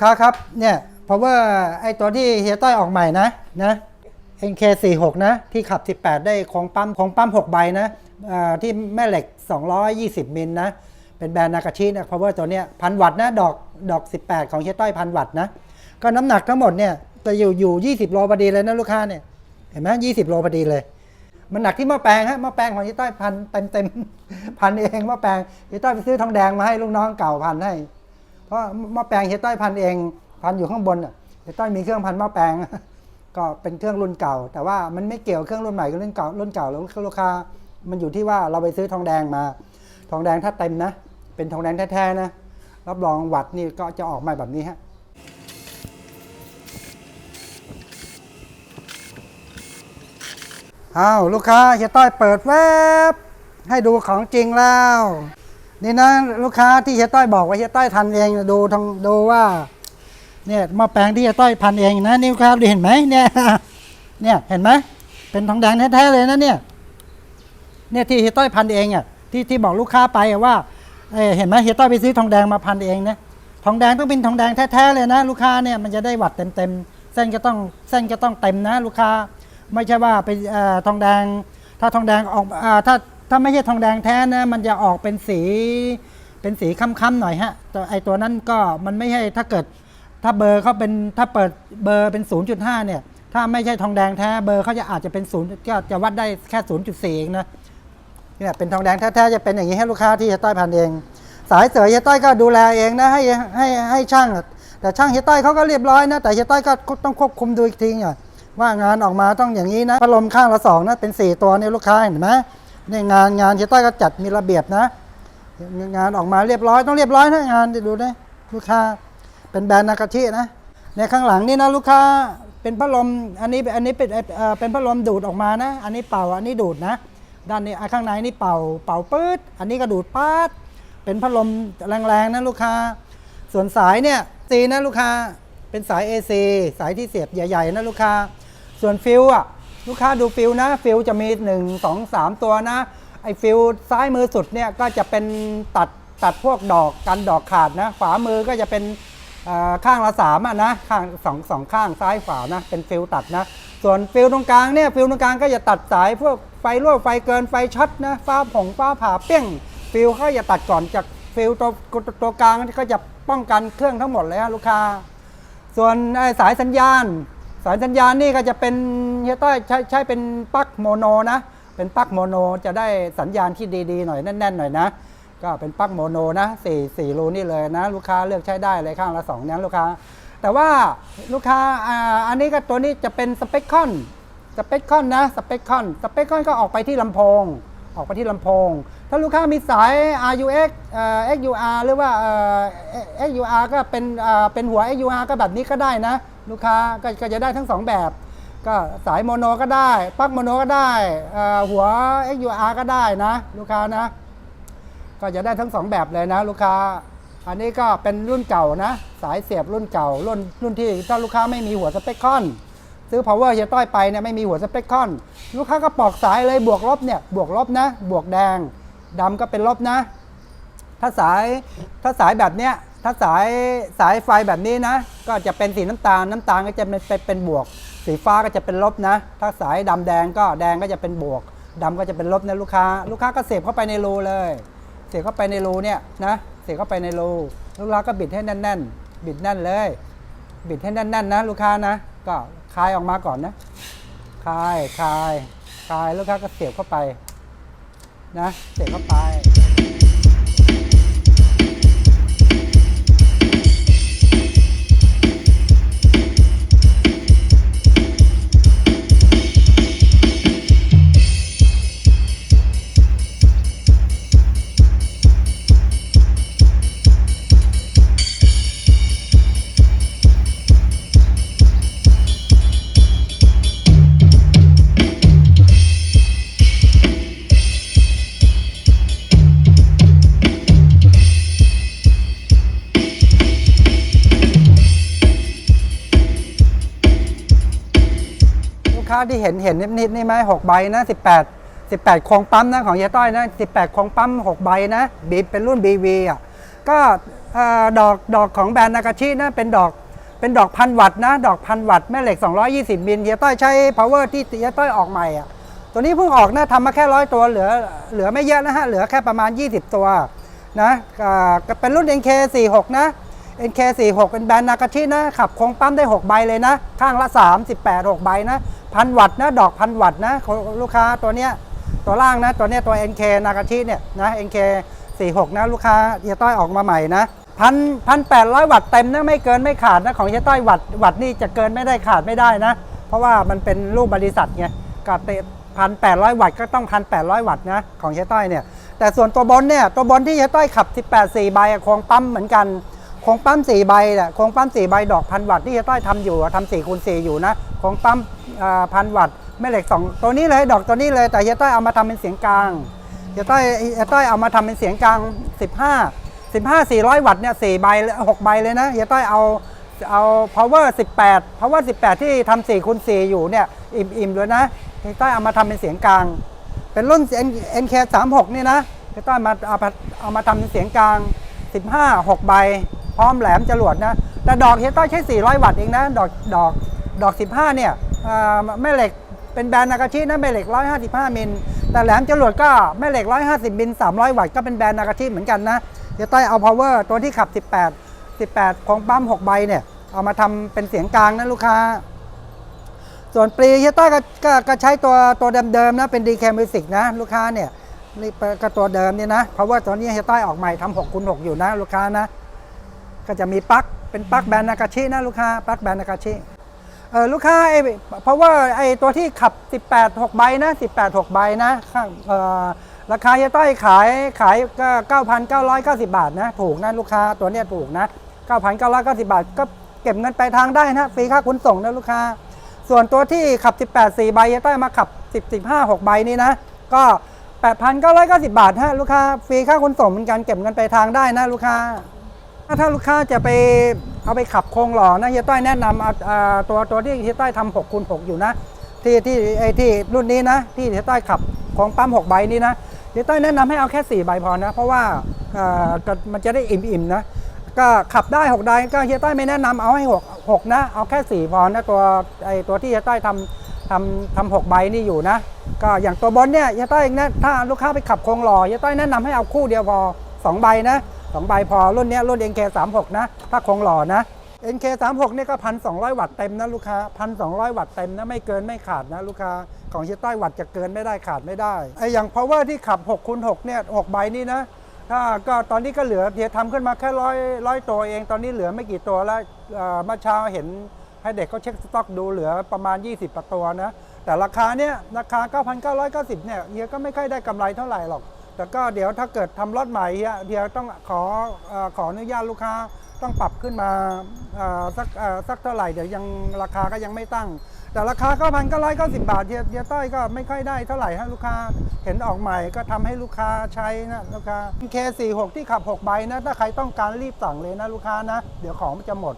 ลูกค้าครับ เนี่ย เพราะว่าไอ้ตัวที่เฮียต้อยออกใหม่นะนะ NK46 นะ ที่ขับ 18 ได้ของปั๊มของปั๊ม 6 ใบนะที่แม่เหล็ก 220 มิลนะ เป็นแบรนด์นากาชินะ power ตัวเนี้ยพันวัตต์นะ ดอกดอก 18 ของเฮียต้อยพันวัตต์นะ ก็น้ำหนักทั้งหมดเนี่ยจะอยู่อยู่ 20 โลพอดีเลยนะลูกค้าเนี่ยเห็นไหม20โลพอดีเลย มันหนักที่หม้อแปลงฮะหม้อแปลงของยี่ต้อยพันเต็มเต็มพันเองหม้อแปลงยี่ต้อยไปซื้อทองแดงมาให้ลูกน้องเก่าพันให้ เพราะหม้อแปลงเฮต้อยพันเอง พันอยู่ข้างบนอะเฮต้อยมีเครื่องพันหม้อแปลง ก็เป็นเครื่องรุ่นเก่า แต่ว่ามันไม่เกี่ยวเครื่องรุ่นใหม่กับรุ่นเก่ารุ่นเก่าแล้วลูกค้ามันอยู่ที่ว่าเราไปซื้อทองแดงมา ทองแดงถ้าเต็มนะ เป็นทองแดงแท้ๆนะ รับรองวัดนี่ก็จะออกมาแบบนี้ฮะอ้าวลูกค้าเฮียต้อยเปิดแวบให้ดูของจริงแล้ว นี่นะลูกค้าที่เฮียต้อยบอกว่าเฮียต้อยทันเองดูทองดูว่าเนี่ยม้อแปลงที่เฮียต้อยพันเองนะนี่ลูกค้าดูเห็นไหมเนี่ยเนี่ยเห็นไหมเป็นทองแดงแท้ๆเลยนะเนี่ยเนี่ยที่เฮียต้อยพันเองอะที่ที่บอกลูกค้าไปว่าเออเห็นไหมเฮียต้อยไปซื้อทองแดงมาพันเองนะทองแดงต้องเป็นทองแดงแท้ๆเลยนะ ลูกค้าเนี่ยมันจะได้วัดเต็มๆเส้นก็ต้องเส้นก็ต้องเต็มนะ ลูกค้าไม่ใช่ว่าไปเออทองแดง ถ้าทองแดงออกอาถ้า ถ้าไม่ใช่ทองแดงแท้นะมันจะออกเป็นสีเป็นสีค้ำๆหน่อยฮะแต่ไอตัวนั้นก็มันไม่ใช่ถ้าเกิด ถ้าเบอร์เขาเป็นถ้าเปิดเบอร์เป็น 0.5 เนี่ย ถ้าไม่ใช่ทองแดงแท้เบอร์เขาจะอาจจะเป็น0ก็จะวัดได้แค่ 0.4 เองนะเนี่ยเป็นทองแดงแท้ๆจะเป็นอย่างนี้ให้ลูกค้าที่เฮต้อยพันเอง สายเสยเฮต้อยก็ดูแลเองนะให้ให้ให้ช่าง แต่ช่างเฮต้อยเขาก็เรียบร้อยนะแต่เฮต้อยก็ต้องควบคุมดูอีกทีอะว่างานออกมาต้องอย่างนี้นะพัดลมข้างละสองนะเป็นสี่ตัวเนี่ยลูกค้าเห็นไหม เนี่งานงานเฮียต้อยก็จัดมีระเบียบนะ งานออกมาเรียบร้อยต้องเรียบร้อยนะงานดูนะลูกค้าเป็นแบรนด์นากาชินะในข้างหลังนี่นะลูกค้าเป็นพัดลมอันนี้อันนี้เป็นเป็นพัดลมดูดออกมานะ อันนี้เป่าอันนี้ดูดนะ ด้านนี้ข้างในนี่เป่าเป่าปื๊ดอันนี้ก็ดูดป๊าดเป็นพัดลมแรงๆนะลูกค้า ส่วนสายเนี่ยซีนะลูกค้าเป็นสาย AC สายที่เสียบใหญ่ๆนะลูกค้า ส่วนฟิลอะ ลูกค้าดูฟิลนะฟิลจะมี 1 2 3 ตัวนะ ไอ้ฟิลซ้ายมือสุดเนี่ยก็จะเป็นตัดตัดพวกดอกกันดอกขาดนะ ขวามือก็จะเป็นข้างละสามอะนะข้างสองสองข้างซ้ายขวานะเป็นฟิลตัดนะ ส่วนฟิลตรงกลางเนี่ยฟิลตรงกลางก็จะตัดสายพวกไฟรั่วไฟเกินไฟช็อตนะฟ้าผงฟ้าผ่าเปี้ยงฟิลเขาจะตัดก่อนจากฟิลตัวตัวตัวกลางก็จะป้องกันเครื่องทั้งหมดเลยฮะลูกค้า ส่วนสายสัญญาณ สายสัญญาณนี่ก็จะเป็นเฮียต้อยใช้ใช้เป็นปลั๊กโมโนนะ เป็นปลั๊กโมโนจะได้สัญญาณที่ดีๆหน่อยแน่นๆหน่อยนะ ก็เป็นปลั๊กโมโนนะสี่สี่รูนี่เลยนะ ลูกค้าเลือกใช้ได้เลยข้างละสองนี้ลูกค้า แต่ว่าลูกค้าอ่าอันนี้ก็ตัวนี้จะเป็นสเปคคอนสเปคคอนนะสเปคคอนสเปคคอนก็ออกไปที่ลำโพง ออกไปที่ลำโพง ถ้าลูกค้ามีสาย RUX เอ่อ XUR หรือว่าเอ่อ XUR ก็เป็นเอ่อเป็นหัว XUR ก็แบบนี้ก็ได้นะ ลูกค้าก็ก็จะได้ทั้งสองแบบ ก็สายโมโนก็ได้ปลั๊กโมโนก็ได้หัว XUR ก็ได้นะ ลูกค้านะ ก็จะได้ทั้งสองแบบเลยนะ ลูกค้า อันนี้ก็เป็นรุ่นเก่านะ สายเสียบรุ่นเก่า รุ่นรุ่นที่ถ้าลูกค้าไม่มีหัวสเปคคอนซื้อ power เฮียต้อยไปเนี่ยไม่มีหัวสเปคคอนลูกค้าก็ปอกสายเลยบวกลบเนี่ยบวกลบนะ บวกแดงดำก็เป็นลบนะ ถ้าสายถ้าสายแบบเนี้ยถ้าสายสายไฟแบบนี้นะ ก็จะเป็นสีน้ำตาลน้ำตาลก็จะเป็นเป็นบวก สีฟ้าก็จะเป็นลบนะ ถ้าสายดำแดงก็แดงก็จะเป็นบวกดำก็จะเป็นลบนะลูกค้า ลูกค้าก็เสียบเข้าไปในรูเลย เสียบเข้าไปในรูเนี่ยนะเสียบเข้าไปในรูลูกค้าก็บิดให้แน่น ๆ บิดแน่นเลย บิดให้แน่นๆนะ ลูกค้านะ ก็คลายออกมาก่อนนะคลายคลายคลายลูกค้าก็เสียบเข้าไป นะ เสียบเข้าไป ค้าที่เห็นเห็นนิดๆนี่ไหมหกใบนะสิบแปดสิบแปดโครงปั๊มนะของเฮียต้อยนะสิบแปดโครงปั๊มหกใบนะบีเป็นรุ่น BV อะก็ดอกดอกของแบรนด์นากาชินะเป็นดอกเป็นดอกพันวัตต์นะ ดอกพันวัตต์แม่เหล็ก 220 มิลเฮียต้อยใช้ power ที่เฮียต้อยออกใหม่อะตัวนี้เพิ่งออกนะทำมาแค่ร้อยตัวเหลือเหลือไม่เยอะนะฮะ เหลือแค่ประมาณ 20 ตัวนะอ่าเป็นรุ่น NK46 นะ NK46 เป็นแบรนด์นากาชินะขับโคงปั๊มได้ 6 ใบเลยนะ ข้างละ 38 6 ใบนะพันวัตต์นะดอกพันวัตต์นะลูกค้าตัวเนี้ยตัวล่างนะตัวเนี้ยตัว NK นากาชิเนี่ยนะ NK 46 นะลูกค้าเฮียต้อยออกมาใหม่นะพันพันแปดร้อยวัตต์เต็มนะไม่เกินไม่ขาดนะของเฮียต้อยวัตต์วัตต์นี่จะเกินไม่ได้ขาดไม่ได้นะ เพราะว่ามันเป็นรูปบริษัทไงกับเตพันแปดร้อยวัตต์ก็ต้องพันแปดร้อยวัตต์นะของเฮียต้อยเนี่ยแต่ส่วนตัวบนเนี่ยตัวบนที่เฮียต้อยขับ 18 4ใบโคงปั๊มเหมือนกัน โครงปั๊ม4ใบแหละโครงปั๊ม4ใบดอกพันวัตต์ที่เฮียต้อยทำอยู่อะทำ4คูณ4อยู่นะโครงปั๊มพันวัตต์แม่เหล็กสองตัวนี้เลยดอกตัวนี้เลยแต่เฮียต้อยเอามาทำเป็นเสียงกลางเฮียต้อยเฮียต้อยเอามาทำเป็นเสียงกลาง 15 15 400 วัตต์เนี่ย4ใบ6ใบเลยนะเฮียต้อยเอาเอา power 18 power 18 ที่ทำ4คูณ4อยู่เนี่ยอิ่มอิ่มเลยนะเฮียต้อยเอามาทำเป็นเสียงกลาง เป็นรุ่น NK 36 นี่นะเฮียต้อยมาเอามาเอามาทำเป็นเสียงกลาง 15 6 ใบ ร้อมแหลมจรวดนะ แต่ดอกเฮต้อยใช้ 400 วัตต์เองนะ ดอกดอกดอก 15 เนี่ยแม่เหล็กเป็นแบรนด์นากาชินะแม่เหล็ก 155 มิล แต่แหลมจรวดก็แม่เหล็ก 150 มิล 300 วัตต์ก็เป็นแบรนด์นากาชิเหมือนกันนะเฮต้อยเอา power ตัวที่ขับ 18 18 ของปั๊ม 6 ใบเนี่ย เอามาทำเป็นเสียงกลางนะลูกค้า ส่วนปรีเฮต้อยก็ก็ใช้ตัวตัวเดิมๆนะเป็น DK Music นะลูกค้าเนี่ยนี่ก็ตัวเดิมเนี่ยนะ เพราะว่าตัวนี้เฮต้อยออกใหม่ทำ6คูณ6อยู่นะลูกค้านะ ก็จะมีปลั๊กเป็นปลั๊กแบรนด์นากาชินะลูกค้าปลั๊กแบรนด์นากาชิเออลูกค้าไอเพราะว่าไอตัวที่ขับ 18 6ใบนะ18 6ใบนะข้างเออราคาเฮียต้อยขายขายก็9,990 บาทนะ ถูกนะลูกค้าตัวเนี้ยถูกนะ 9,990 บาท ก็เก็บเงินไปทางได้นะฟรีค่าขนส่งนะลูกค้า ส่วนตัวที่ขับ 18 4ใบเฮียต้อยมาขับ 10 15 6ใบนี่นะ ก็ 8,990 บาทฮะลูกค้าฟรีค่าขนส่งเหมือนกันเก็บเงินไปทางได้นะลูกค้า ถ้าถ้าลูกค้าจะไปเอาไปขับโครงหล่อนะเฮียต้อยแนะนำเอาตัวตัวที่เฮียต้อยทำ6คูณ6อยู่นะ ที่ที่ไอที่รุ่นนี้นะ ที่เฮียต้อยขับของปั๊ม6ใบนี้นะเฮียต้อยแนะนำให้เอาแค่4ใบพอนะ เพราะว่ามันจะได้อิ่มๆนะก็ขับได้6ใบก็เฮียต้อยไม่แนะนำเอาให้6 6นะเอาแค่ 4 พอนะตัวไอตัวที่เฮียต้อยทำทำทำหกใบนี่อยู่นะ ก็อย่างตัวบนเนี่ยเฮียต้อยนะถ้าลูกค้าไปขับโครงหล่อเฮียต้อยแนะนำให้เอาคู่เดียวพอสองใบนะ สองใบพอรุ่นนี้รุ่น NK 3 6 นะ ถ้าคงหล่อนะ NK 3 6 เนี่ยก็พันสองวัตต์เต็มนะลูกค้าพันสองวัตต์เต็มนะไม่เกินไม่ขาดนะลูกค้าของเชียต้วัตต์จะเกินไม่ได้ขาดไม่ได้ไออย่าง power ที่ขับ6คูณ6เนี่ย6ใบนี่นะถ้าก็ตอนนี้ก็เหลือเพียทำขึ้นมาแค่ร้อยร้อยตัวเอง ตอนนี้เหลือไม่กี่ตัวแล้วเอ่อเมื่อเช้าเห็นให้เด็กเขาเช็คสต็อกดูเหลือประมาณ 20ประตัวนะ แต่ราคาเนี่ยราคา 9,990เนี่ยเฮียก็ไม่ค่อยได้กำไรเท่าไหร่หรอก แต่ก็เดี๋ยวถ้าเกิดทำรถใหม่เฮียเฮียต้องขออขออนุญาตลูกค้าต้องปรับขึ้นมาสักสักเท่าไหร่เดี๋ยวยังราคาก็ยังไม่ตั้ง แต่ราคา9,990บาทเฮียเฮียต้อยก็ไม่ค่อยได้เท่าไหร่ฮะลูกค้าเห็นออกใหม่ก็ทำให้ลูกค้าใช้นะลูกค้า K46 ที่ขับ6ใบนะถ้าใครต้องการรีบสั่งเลยนะลูกค้านะ เดี๋ยวของมันจะหมด